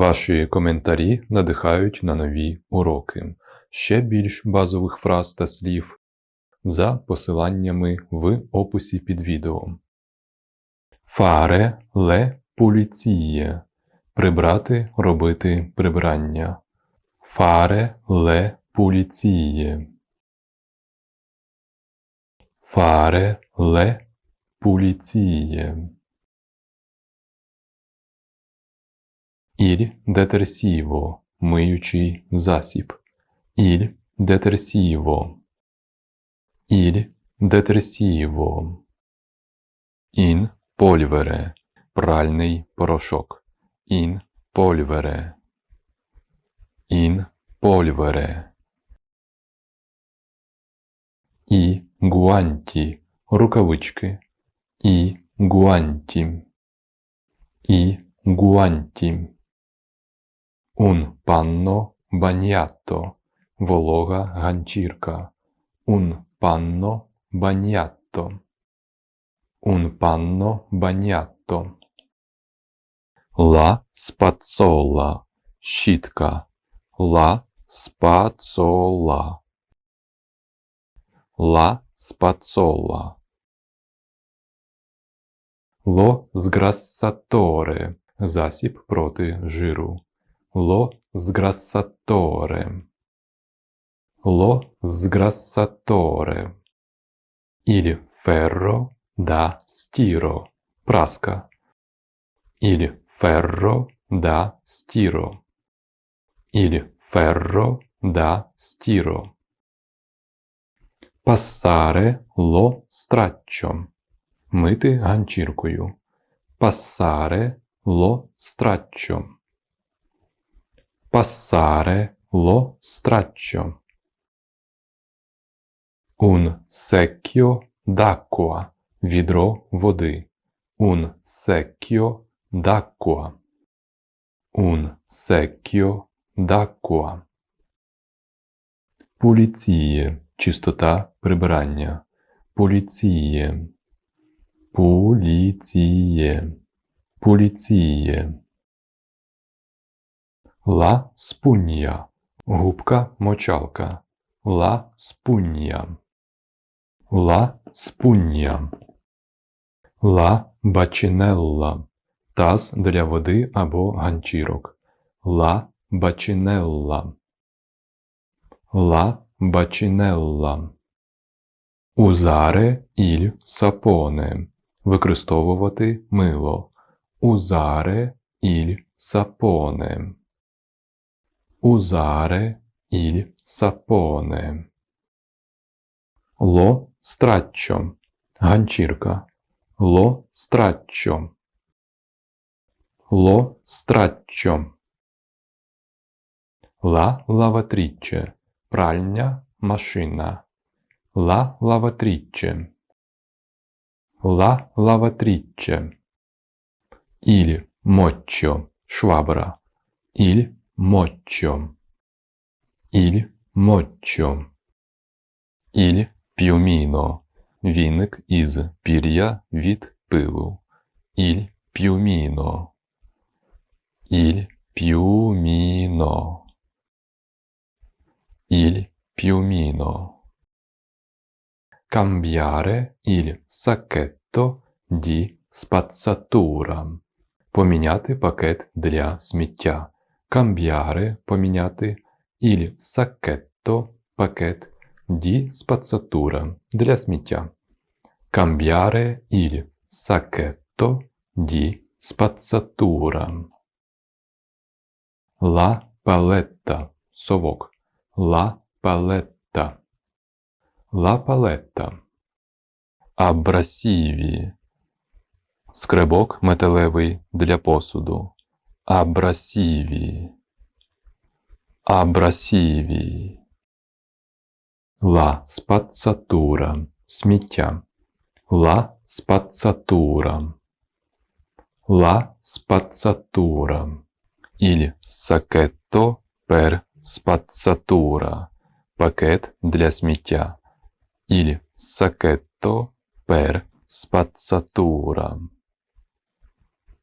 Ваші коментарі надихають на нові уроки. Ще більш базових фраз та слів за посиланнями в описі під відео. Fare le pulizie. Прибрати, робити прибирання. Fare le pulizie. Fare le pulizie. Il detersivo – миючий засіб. Il detersivo. Il detersivo. In polvere – пральний порошок. In polvere. In polvere. І guanti – рукавички. І guanti. І guanti. Un panno bagnato – волога ганчірка. Un panno bagnato. Un panno bagnato. La spazzola – щітка. La spazzola. La spazzola. Lo sgrassatore – засіб проти жиру. Lo sgrassatore. Lo sgrassatore. Il ferro da stiro. Праска. Il ferro da stiro. Il ferro da stiro. Passare lo straccio. Мити ганчіркою. Passare lo straccio. Passare lo straccio. Un secchio d'acqua. Відро води. Un secchio d'acqua. Un secchio d'acqua. Pulizie. Чистота прибирання. Pulizie. Pulizie. Pulizie. La spugna. Губка мочалка. La spugna. La spugna. La бачинелла. Таз для води або ганчірок. La бачинелла. La бачинелла. Узаре іль сапоне. Використовувати мило. Узаре іль сапоне. Usare il sapone. Lo straccio. Ганчірка. Lo straccio. Lo straccio. La lavatrice. Пральня машина. La lavatrice. La lavatrice. Il mocccio. Швабра. Il mocccio. Il mocccio. Il piumino. Віник із пір'я від пилу. Il piumino. Il piumino. Il piumino. Cambiare il sacchetto di spazzatura. Поміняти пакет для сміття. Cambiare – поміняти. Il sacchetto – пакет. Di spazzatura – для сміття. Cambiare il sacchetto di spazzatura. La paletta – совок. La paletta. La paletta. Абрасіві. Скребок металевий для посуду. Абрасіві. Абрасіві. La spazzatura. Сміття. La spazzatura. La spazzatura. Il sacchetto per spazzatura. Пакет для сміття. Il sacchetto per spazzatura.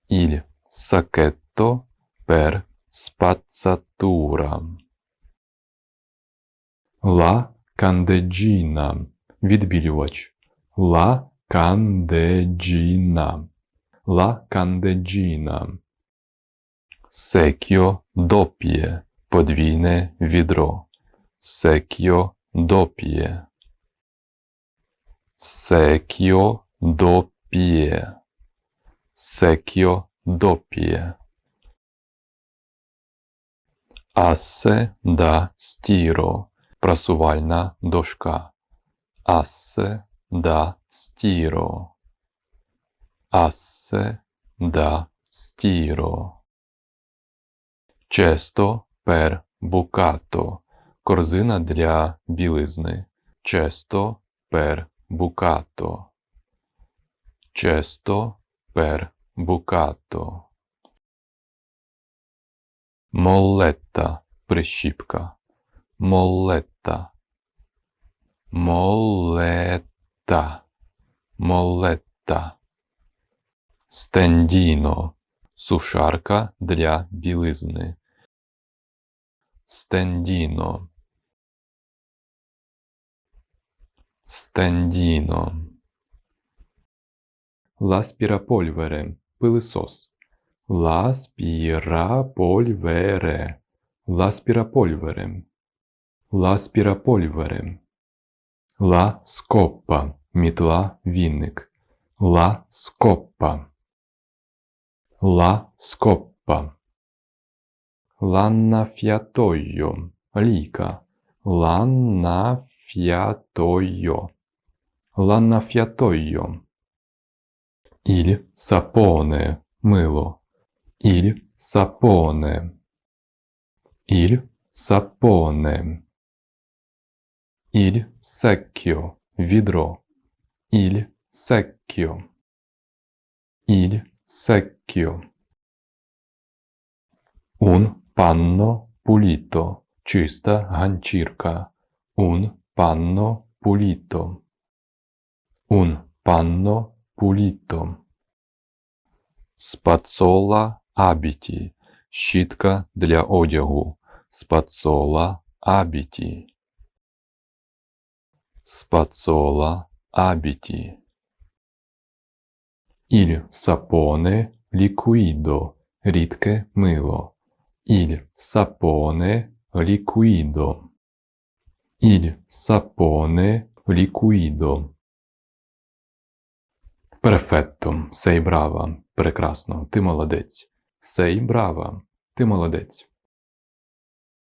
Il sacchetto per spazzatura. La candeggina. Відбілювач. La candeggina. La candeggina. Secchio doppie. Подвійне відро. Secchio doppie. Secchio doppie. Secchio doppie. Asse da stiro. Прасувальна дошка. Asse da stiro. Asse da stiro. Често per bucato. Корзина для білизни. Често per bucato. Често per bucato. Моллетта прищіпка. Моллетта. Моллетта. Моллетта. Стендіно. Сушарка для білизни. Стендіно. Стендіно. L'aspirapolvere. Пилисос. L'aspirapolvere. L'aspirapolvere. L'aspirapolvere. La scoppa. Мітла вінник. La scoppa. La scoppa. L'annaffiatoio. Ліка. L'annaffiatoio. L'annaffiatoio. Il sapone. Мило. Il sapone. Il sapone. Il secchio. Відро. Il secchio. Il secchio. Un panno pulito. Чиста ганчірка. Un panno pulito. Un panno pulito. Спацола абіті. Щітка для одягу. Спацола абіті. Спацола абіті. Il sapone liquido. Рідке мило. Il sapone liquido. Il sapone liquido. Перфетто. Сей брава. Прекрасно. Ти молодець. Сей брава. Ти молодець.